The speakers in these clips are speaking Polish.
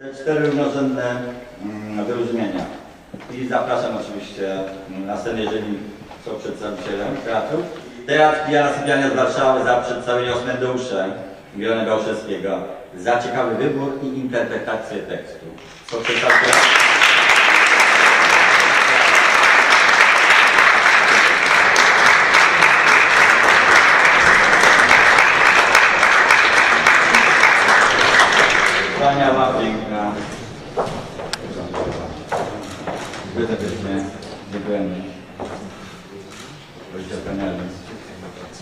Te cztery równorzędne mm, wyróżnienia. I zapraszam oczywiście na scenę, jeżeli są przedstawicielem teatru. Teatr Pijana Sypiania z Warszawy za przedstawienie Osmendeusze Grona Gałszewskiego. Za ciekawy wybór i interpretację tekstu. Są.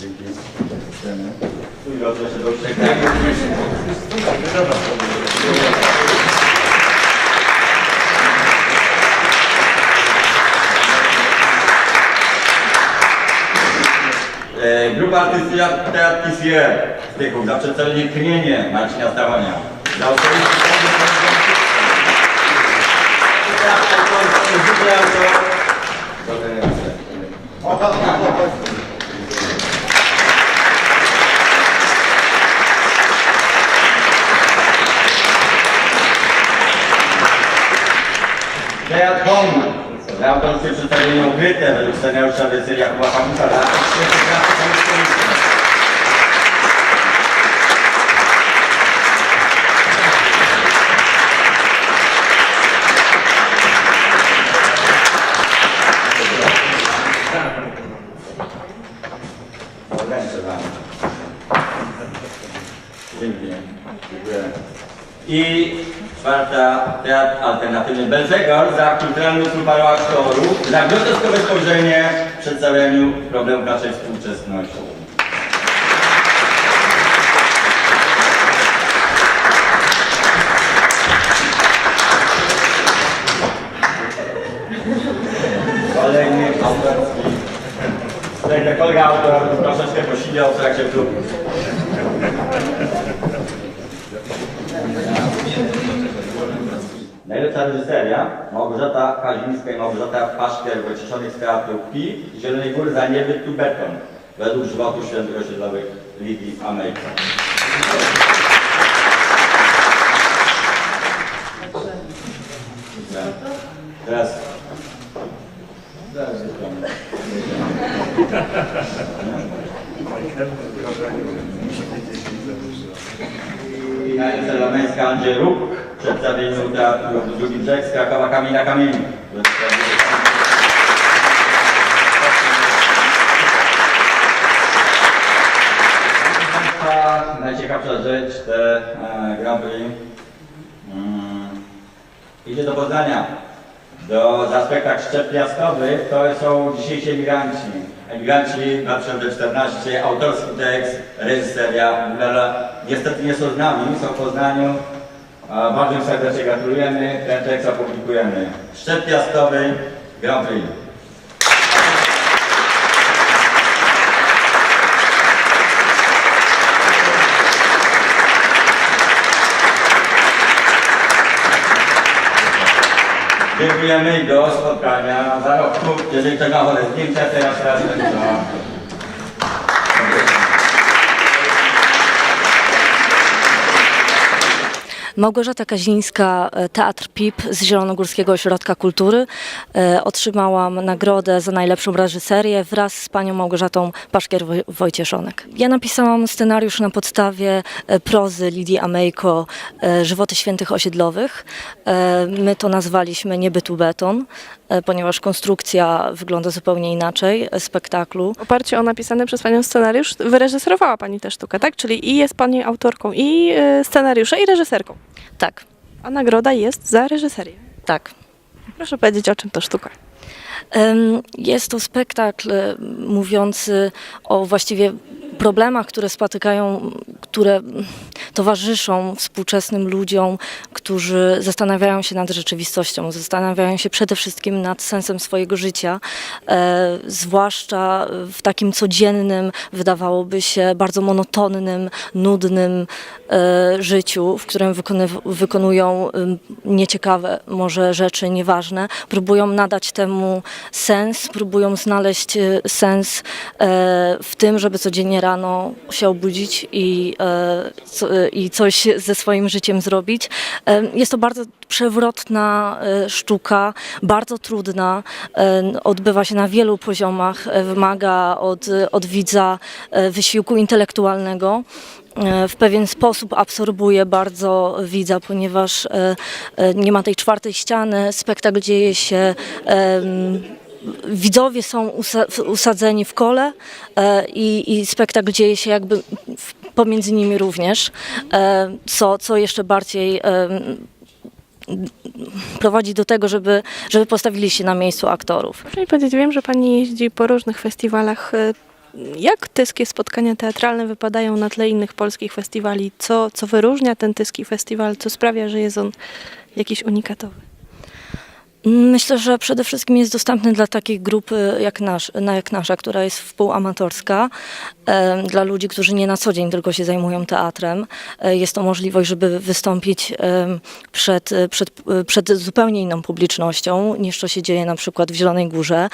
Dzięki. Dziękujemy. E, Grupa artystyczna Teatr Tisier z Tychów za przedstawienie Krmienie Marcina Stawania. Za osobisty Teatr Home. Za autorskie 感谢大家。今天，一个。I czwarta, Teatr Alternatywny Belzegor za kulturalny paru aktorów, za groteskowe spojrzenie w przedstawieniu problemu naszej współczesności. Kolejny autorski. Ten kolega autor troszeczkę posiedział w trakcie klubu. Najlepsza reżyseria Małgorzata Kazińska i Małgorzata Paszkier wyciszonych z teatru PI z Zielonej Góry za niebyt tu beton według żywotu świętych osiedlowych Lidii Amejka. Teraz jest I najlepsza męska Andrzej Róg w przedstawieniu teatru Drugi Brzeg z Krakowa Kamień na Kamieniu. Najciekawsza rzecz, te e, Grand Prix mm, idzie do Poznania. Do, za spektakl Piaskowy to są dzisiejsi emigranci. Emigranci 2014, autorski tekst, reżyseria. Niestety nie są z nami, są w Poznaniu. Bardzo serdecznie gratulujemy, ten tekst opublikujemy. Szczep Piaskowy, Grand Prix. Dziękujemy i do spotkania za rok. Jeżeli ktoś ma ochotę zdjęcia, teraz razem do... Małgorzata Kazińska, e, Teatr PIP z Zielonogórskiego Ośrodka Kultury. E, Otrzymałam nagrodę za najlepszą reżyserię wraz z panią Małgorzatą Paszkier-Wojcieszonek. Ja napisałam scenariusz na podstawie e, prozy Lidii Amejko Żywoty Świętych Osiedlowych. My to nazwaliśmy Niebytu Beton, ponieważ konstrukcja wygląda zupełnie inaczej spektaklu. W oparciu o napisany przez Panią scenariusz wyreżyserowała Pani tę sztukę, tak? Czyli i jest Pani autorką i scenariusza, i reżyserką. Tak, A nagroda jest za reżyserię. tak. Proszę powiedzieć, o czym to sztuka. Em, Jest to spektakl e, mówiący o właściwie problemach, które spotykają, które towarzyszą współczesnym ludziom, którzy zastanawiają się nad rzeczywistością, zastanawiają się przede wszystkim nad sensem swojego życia, e, zwłaszcza w takim codziennym, wydawałoby się bardzo monotonnym, nudnym e, życiu, w którym wykonyw- wykonują nieciekawe może rzeczy, nieważne, próbują nadać temu sens, próbują znaleźć e, sens e, w tym, żeby codziennie codziennie rano się obudzić i, e, co, e, i coś ze swoim życiem zrobić. Jest to bardzo przewrotna e, sztuka, bardzo trudna, odbywa się na wielu poziomach, e, wymaga od, od widza e, wysiłku intelektualnego. W pewien sposób absorbuje bardzo widza, ponieważ nie ma tej czwartej ściany, spektakl dzieje się widzowie są usa- usadzeni w kole i, i spektakl dzieje się jakby w, pomiędzy nimi również, e, co, co jeszcze bardziej em, prowadzi do tego, żeby, żeby postawili się na miejscu aktorów. Proszę mi powiedzieć, wiem, że pani jeździ po różnych festiwalach. Y, Jak tyskie spotkania teatralne wypadają na tle innych polskich festiwali? Co, co wyróżnia ten tyski festiwal? Co sprawia, że jest on jakiś unikatowy? Myślę, że przede wszystkim jest dostępny dla takiej grupy jak, nasz, na- jak nasza, która jest wpółamatorska, em, dla ludzi, którzy nie na co dzień tylko się zajmują teatrem. E, Jest to możliwość, żeby wystąpić przed, przed, przed zupełnie inną publicznością niż to się dzieje na przykład w Zielonej Górze,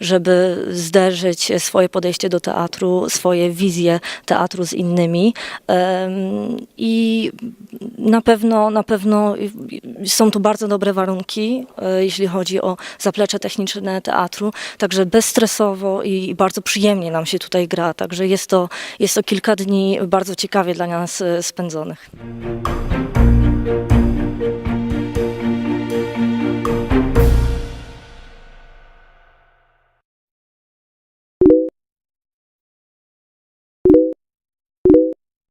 żeby zderzyć swoje podejście do teatru, swoje wizje teatru z innymi i na pewno, na pewno są tu bardzo dobre warunki, e, jeśli chodzi o zaplecze techniczne teatru, także bezstresowo i bardzo przyjemnie nam się tutaj gra, także jest to, jest to kilka dni bardzo ciekawie dla nas e, spędzonych.